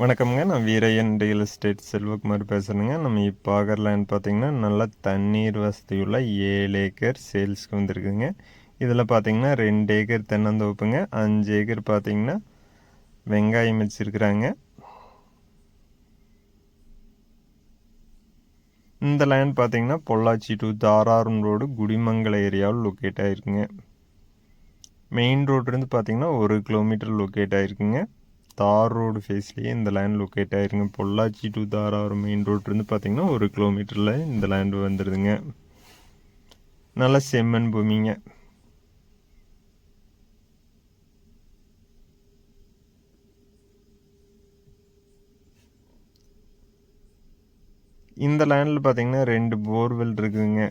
வணக்கம்ங்க. நான் Veeraiyan real estate Selvakumar பேசுகிறேங்க நம்ம இப்போ பார்க்குற லேண்ட் பார்த்தீங்கன்னா நல்லா தண்ணீர் வசதியுள்ள ஏழு ஏக்கர் சேல்ஸ்க்கு வந்திருக்குங்க. இதில் பார்த்தீங்கன்னா ரெண்டு ஏக்கர் தென்னந்தோப்புங்க. அஞ்சு ஏக்கர் பார்த்தீங்கன்னா வெங்காயம் வச்சுருக்குறாங்க. இந்த லேண்ட் பார்த்தீங்கன்னா பொள்ளாச்சி டு தாராரம் ரோடு குடிமங்கல ஏரியாவில் லொக்கேட் ஆகிருக்குங்க மெயின் ரோட்லேருந்து பார்த்தீங்கன்னா ஒரு கிலோமீட்டர் லொக்கேட் ஆகிருக்குங்க தார் ரோடு ஃபேஸ்லேயே இந்த லேண்ட் லொக்கேட் ஆகிருங்க பொள்ளாச்சி டு தாராவரம் மெயின் ரோட்லேருந்து பார்த்தீங்கன்னா ஒரு கிலோமீட்டரில் இந்த லேண்டு வந்துடுதுங்க நல்லா செம்மண் பூமிங்க. இந்த லேண்டில் பார்த்தீங்கன்னா ரெண்டு போர்வெல் இருக்குதுங்க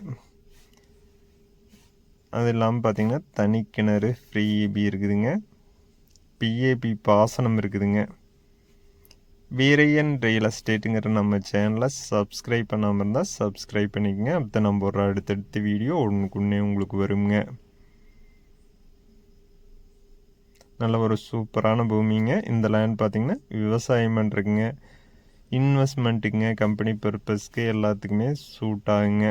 அது இல்லாமல் பார்த்தீங்கன்னா தனி கிணறு ஃப்ரீ பி இருக்குதுங்க. பிஏபி பாசனம் இருக்குதுங்க. வீரையன் ரியல் எஸ்டேட்டுங்கிற நம்ம சேனலை சப்ஸ்கிரைப் பண்ணாமல் இருந்தால் சப்ஸ்கிரைப் பண்ணிக்கோங்க. அடுத்த நம்ம ஒரு அடுத்தடுத்த வீடியோ ஒன்றுக்குன்னே உங்களுக்கு வருங்க. நல்ல ஒரு சூப்பரான பூமிங்க. இந்த லேண்ட் பார்த்திங்கன்னா விவசாயம் பண்ணுறதுங்க இன்வெஸ்ட்மெண்ட்டுங்க கம்பெனி பர்பஸ்க்கு எல்லாத்துக்குமே சூட் ஆகுங்க.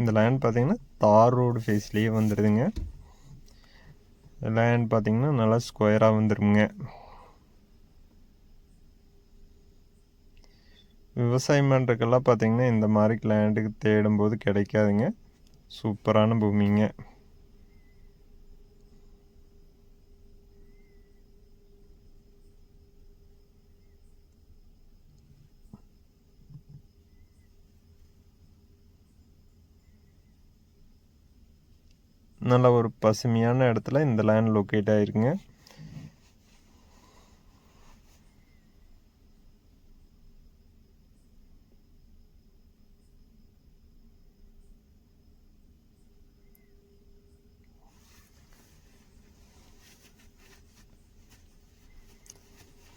இந்த லேண்ட் பார்த்தீங்கன்னா தார் ரோடு ஃபேஸ்லேயே வந்துடுதுங்க லேண்ட் பார்த்தீங்கன்னா நல்லா ஸ்கொயராக வந்துருங்க. விவசாயம் பண்ணுறதுக்கெல்லாம் பார்த்தீங்கன்னா இந்த மாதிரி லேண்டுக்கு தேடும்போது கிடைக்காதுங்க. சூப்பரான பூமிங்க. நல்ல ஒரு பசுமையான இடத்துல இந்த லேண்ட் லொக்கேட் ஆகிருக்குங்க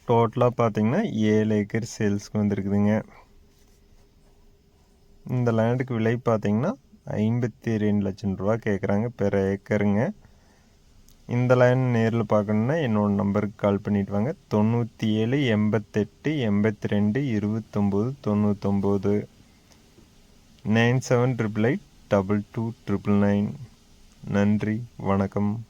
டோட்டலாக பார்த்தீங்கன்னா ஏழு ஏக்கர் சேல்ஸ்க்கு வந்துருக்குதுங்க. இந்த லேண்டுக்கு விலை பார்த்தீங்கன்னா ஐம்பத்தி ரெண்டு லட்சம் ரூபா கேட்குறாங்க பெர் ஏக்கருங்க. இந்த லைன் நேரில் பார்க்கணுன்னா என்னோடய நம்பருக்கு கால் பண்ணிட்டு வாங்க. தொண்ணூற்றி ஏழு எண்பத்தெட்டு எண்பத்தி ரெண்டு இருபத்தொம்போது தொண்ணூத்தொம்போது. Nine seven triple eight double two triple nine நன்றி வணக்கம்.